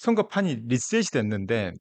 선거판이 리셋이 됐는데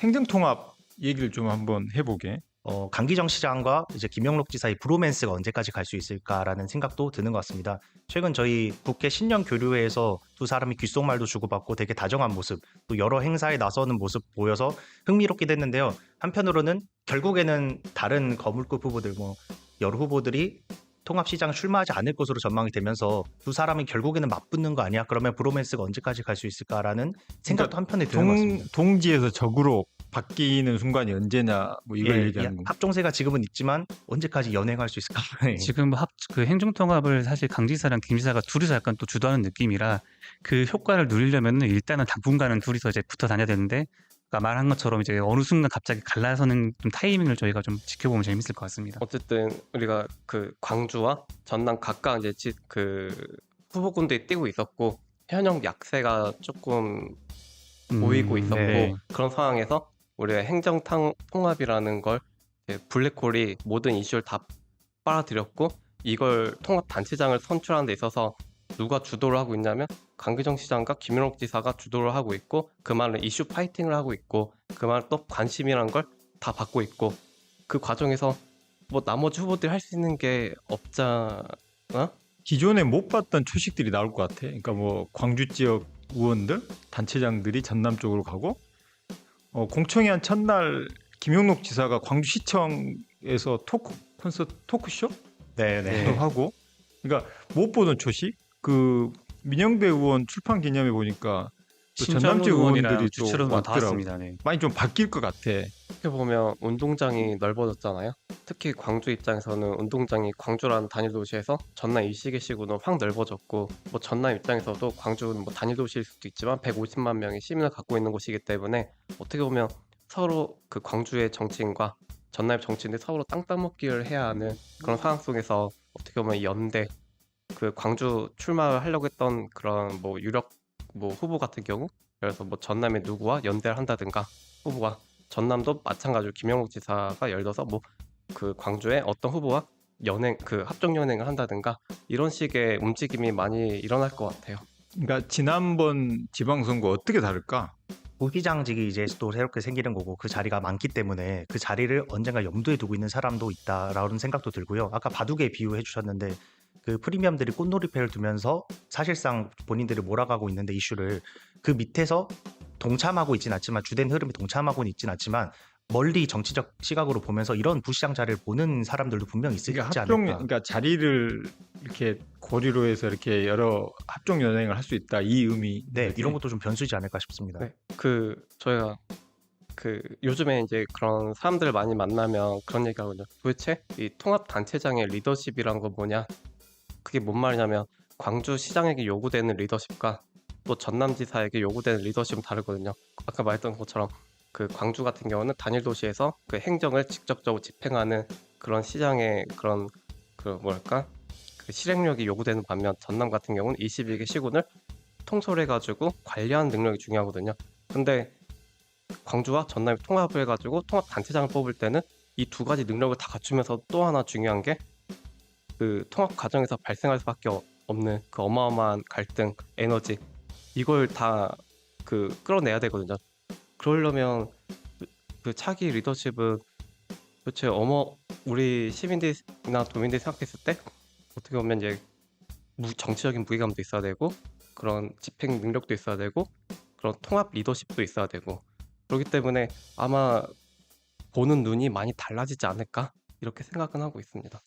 행정통합 얘기를 좀 한번 해보게. 어, 강기정 시장과 이제 김영록 지사의 브로맨스가 언제까지 갈 수 있을까라는 생각도 드는 것 같습니다. 최근 저희 국회 신년 교류회에서 두 사람이 귓속말도 주고받고 되게 다정한 모습, 또 여러 행사에 나서는 모습 보여서 흥미롭기도 했는데요. 한편으로는 결국에는 다른 거물급 후보들, 뭐 여러 후보들이 통합시장 출마하지 않을 것으로 전망이 되면서 두 사람이 결국에는 맞붙는 거 아니야? 그러면 브로맨스가 언제까지 갈 수 있을까라는 생각도 한편에 드는 것 동, 같습니다. 동지에서 적으로 바뀌는 순간이 언제냐 뭐 이걸 예, 얘기하는 이 거. 합종세가 지금은 있지만 언제까지 연행할 수 있을까? 예. 지금 합, 그 행정통합을 사실 강지사랑 김지사가 둘이서 약간 또 주도하는 느낌이라 그 효과를 누리려면 일단은 당분간은 둘이서 이제 붙어 다녀야 되는데 아까 말한 것처럼 이제 어느 순간 갑자기 갈라서는 좀 타이밍을 저희가 좀 지켜보면 재밌을 것 같습니다. 어쨌든 우리가 그 광주와 전남 각각 이제 지- 그 후보군들이 뛰고 있었고 현역 약세가 조금 음, 보이고 있었고 네. 그런 상황에서 우리가 행정 탕- 통합이라는 걸 이제 블랙홀이 모든 이슈를 다 빨아들였고 이걸 통합 단체장을 선출하는 데 있어서 누가 주도를 하고 있냐면 강기정 시장과 김영록 지사가 주도를 하고 있고 그 말은 이슈 파이팅을 하고 있고 그 말은 또 관심이란 걸 다 받고 있고 그 과정에서 뭐 나머지 후보들이 할 수 있는 게 없잖아 기존에 못 봤던 초식들이 나올 것 같아. 그러니까 뭐 광주 지역 의원들, 단체장들이 전남 쪽으로 가고 어, 공청회 한 첫날 김용록 지사가 광주시청에서 토크 콘서트 토크쇼 네, 네. 도 하고 그러니까 못 보던 초식 그 민영배 의원 출판 기념회 보니까 또 전남 지역 의원들이 또 주철원 다 왔더라고. 왔습니다. 네. 많이 좀 바뀔 것 같아. 어떻게 보면 운동장이 넓어졌잖아요. 특히 광주 입장에서는 운동장이 광주라는 단일 도시에서 전남 이시계시구는 확 넓어졌고 뭐 전남 입장에서도 광주는 뭐 단일 도시일 수도 있지만 150만 명의 시민을 갖고 있는 곳이기 때문에 어떻게 보면 서로 그 광주의 정치인과 전남의 정치인들이 서로 땅땅 먹기를 해야 하는 그런 상황 속에서 어떻게 보면 연대 그 광주 출마를 하려고 했던 그런 뭐 유력 뭐 후보 같은 경우 그래서 뭐 전남의 누구와 연대를 한다든가 후보가 전남도 마찬가지로 김영욱 지사가 예를 들어서 뭐 그 광주의 어떤 후보와 연행 그 합종 연행을 한다든가 이런 식의 움직임이 많이 일어날 것 같아요. 그러니까 지난번 지방선거 어떻게 다를까? 부기장직이 이제 또 새롭게 생기는 거고 그 자리가 많기 때문에 그 자리를 언젠가 염두에 두고 있는 사람도 있다라는 생각도 들고요. 아까 바둑에 비유해 주셨는데 그 프리미엄들이 꽃놀이패를 두면서 사실상 본인들이 몰아가고 있는데 이슈를 그 밑에서 동참하고 있진 않지만 주된 흐름에 동참하고는 있진 않지만 멀리 정치적 시각으로 보면서 이런 부시장 자리를 보는 사람들도 분명 있지 그러니까 않을까. 합종 그러니까 자리를 이렇게 고리로 해서 이렇게 여러 합종 연행을 할 수 있다 이 의미. 네, 이런 것도 좀 변수이지 않을까 싶습니다. 네. 그 저희가 그 요즘에 이제 그런 사람들 많이 만나면 그런 얘기하거든요. 도대체 이 통합 단체장의 리더십이란 건 뭐냐? 그게 뭔 말이냐면 광주 시장에게 요구되는 리더십과 또 전남지사에게 요구되는 리더십은 다르거든요. 아까 말했던 것처럼 그 광주 같은 경우는 단일 도시에서 그 행정을 직접적으로 집행하는 그런 시장의 그런 그 뭐랄까 그 실행력이 요구되는 반면 전남 같은 경우는 21개 시군을 통솔해 가지고 관리하는 능력이 중요하거든요. 근데 광주와 전남이 통합을 해가지고 통합 단체장을 뽑을 때는 이 두 가지 능력을 다 갖추면서 또 하나 중요한 게 그 통합 과정에서 발생할 수밖에 어- 없는 그 어마어마한 갈등, 에너지 이걸 다 그 끌어내야 되거든요. 그러려면 그- 그 차기 리더십은 도대체 어머 우리 시민들이나 도민들이 생각했을 때 어떻게 보면 이제 무, 정치적인 무게감도 있어야 되고 그런 집행 능력도 있어야 되고 그런 통합 리더십도 있어야 되고 그렇기 때문에 아마 보는 눈이 많이 달라지지 않을까 이렇게 생각은 하고 있습니다.